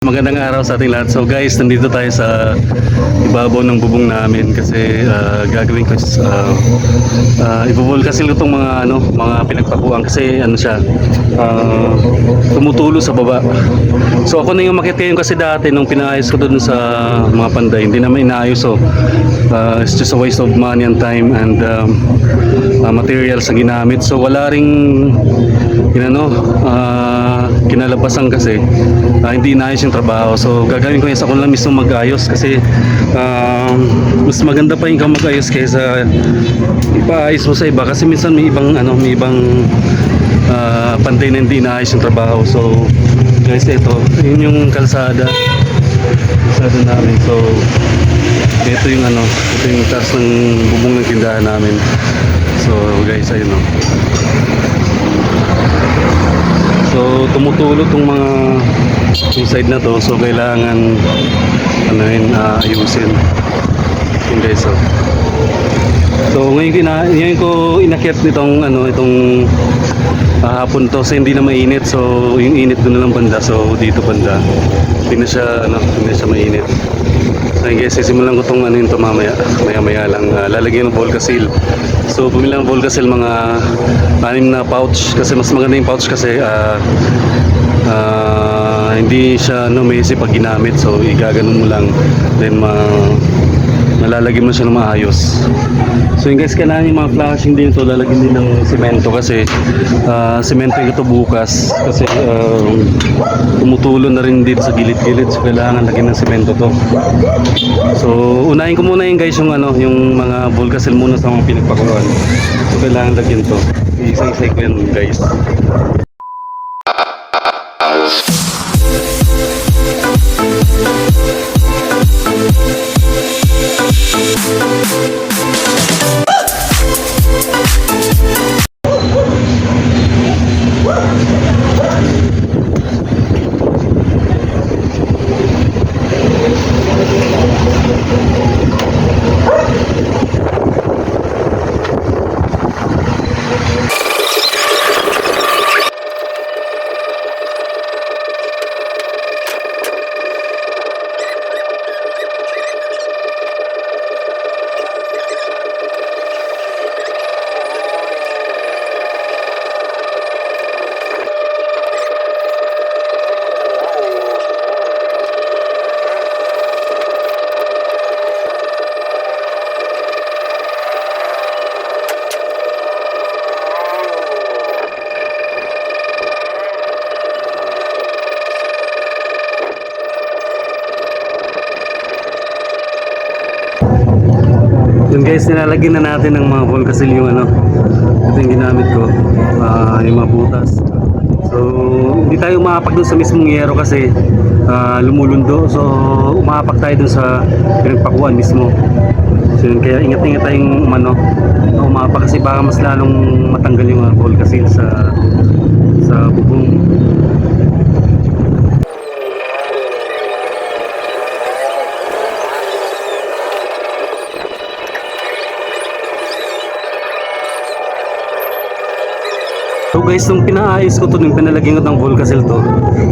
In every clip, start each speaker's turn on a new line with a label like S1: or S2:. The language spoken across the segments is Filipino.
S1: Magandang araw sa ating lahat. So guys, nandito tayo sa ibabaw ng bubong namin kasi ah, gagawin ko uh, uh, ibubol kasi itong mga ano, mga pinagpakuan kasi ano siya ah, tumutulo sa baba. So ako na yung makit ngayon kasi dati nung pinaayos ko doon sa mga panday, hindi naman inaayos so ah, it's just a waste of money and time and um, ah, materials na ginamit. So wala ring inano ah, kinalabasan kasi ah, hindi inaayos yung trabaho. So gagawin ko yes ako lang mismo mag-ayos kasi ah, mas maganda pa yung mag-ayos kaysa ipaayos mo sa iba kasi minsan may ibang ano may ibang ah, pantay na hindi inaayos yung trabaho. So guys ito, yun yung kalsada kalsada namin. So ito yung ano, ito yung taas ng bubong ng tindahan namin. So guys, ayun o. So tumutulo tong mga yung side na to so kailangan ano yun ah, ayusin. Yun guys oh. So ngayon, kina, ngayon ko inakyat nitong ano itong ah, hapon to kasi hindi na mainit so yung init doon na lang banda so dito banda hindi na siya ano hindi na siya mainit. Ayun guys, sisimulan ko tong ano yun to mamaya. Maya-maya lang ah, lalagyan ng Volcasil. So bumili ng Volcasil mga anim na pouch kasi mas maganda yung pouch kasi ah ah, hindi siya no messy pag ginamit. So igaganon mo lang then ma nalalagyan mo siya ng maayos. So yun guys, kailangan yung mga flashing din ito, lalagyan din ng semento kasi uh, semento ito bukas kasi um, tumutulo na rin dito sa gilid-gilid so kailangan lagyan ng semento to. So unahin ko muna yung guys yung ano, yung mga volcasil muna sa mga pinagpakuloan. So kailangan lagyan to. Isa-isa ko yan guys. Yun guys, nilalagyan na natin ng mga volcasil yung ano. Ito yung ginamit ko. ah, yung mga butas. So, hindi tayo umapak dun sa mismong yero kasi ah, lumulundo. So, umapak tayo dun sa pinagpakuan mismo. So, yun, kaya ingat-ingat tayong umano. Umapak kasi baka mas lalong matanggal yung mga volcasil sa sa bubong. So guys, nung pinaayos ko to, nung pinalagyan ko ng Volcasil to,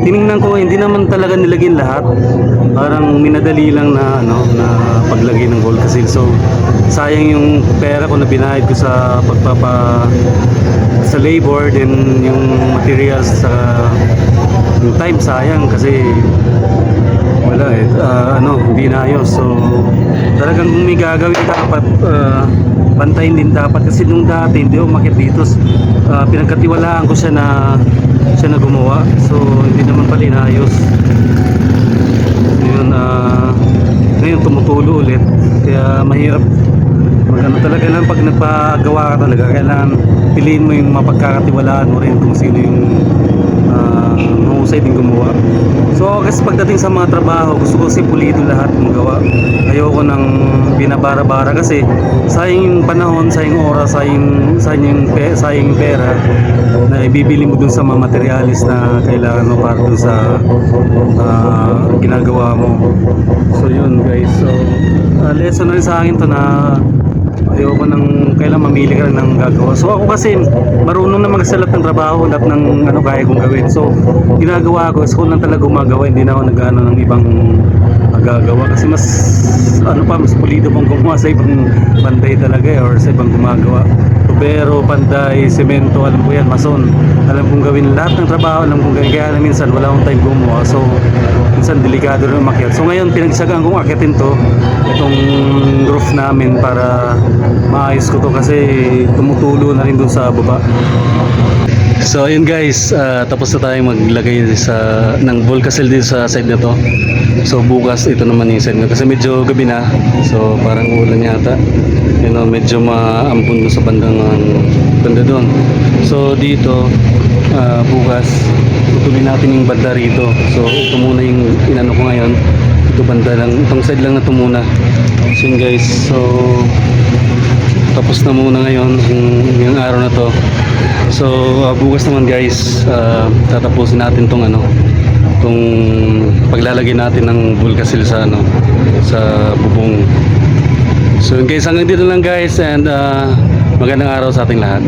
S1: tiningnan ko, hindi naman talaga nilagyan lahat. Parang minadali lang na, ano, na paglagay ng Volcasil. So, sayang yung pera ko na binayad ko sa pagpapa sa labor, then yung materials sa yung time sayang kasi wala eh, ah, ano, hindi naayos. So, talagang kung may gagawin dapat, ah, bantayin din dapat. Kasi nung dati hindi ako makit dito Ah, pinagkatiwalaan ko siya na siya na gumawa. So hindi naman pala inayos. Yun ah ngayon tumutulo ulit. Kaya mahirap. Magano talaga lang pag nagpagawa ka talaga kailangan piliin mo yung mapagkakatiwalaan mo rin kung sino uh, mahusay din gumawa. So kasi pagdating sa mga trabaho gusto ko kasi pulido lahat magawa. Ayoko nang binabara-bara kasi sayang yung panahon sayang oras sayang, sayang yung, pe, sayang pera na ibibili mo dun sa mga materialis na kailangan mo para dun sa ah, ginagawa mo. So yun guys. So ah, lesson na rin sa akin to na ayoko nang kailan mamili ka ng gagawa. So ako kasi marunong na magsalat ng trabaho, lahat ng ano kaya kong gawin. So ginagawa ko, ako lang talaga gumagawa, hindi na ako nag-ano ng ibang magagawa kasi mas ano pa mas pulido pang gumawa sa ibang panday talaga eh, or sa ibang gumagawa. Tubero, panday, semento alam ko yan, mason. Alam kong gawin lahat ng trabaho alam kong gawin. Kaya na minsan wala akong time gumawa. So minsan delikado rin umakyat. So ngayon pinagsagaan kong akyatin to itong roof namin para maayos ko to kasi tumutulo na rin dun sa baba So ayun guys, ah, tapos na tayong maglagay sa ng Volcacell dito sa side na to. So bukas ito naman yung side na kasi medyo gabi na. So parang ulan yata. You know, medyo maampun doon sa bandang banda doon. So dito ah, bukas tutuloy natin yung banda rito. So ito muna yung inano ko ngayon. Ito banda lang, itong side lang na ito muna. So guys, so tapos na muna ngayon yung, yung araw na to. So uh, bukas naman guys, uh, tatapusin natin tong ano, tong paglalagay natin ng Volcasil sa ano, sa bubong. So guys, hanggang dito lang guys and uh, magandang araw sa ating lahat.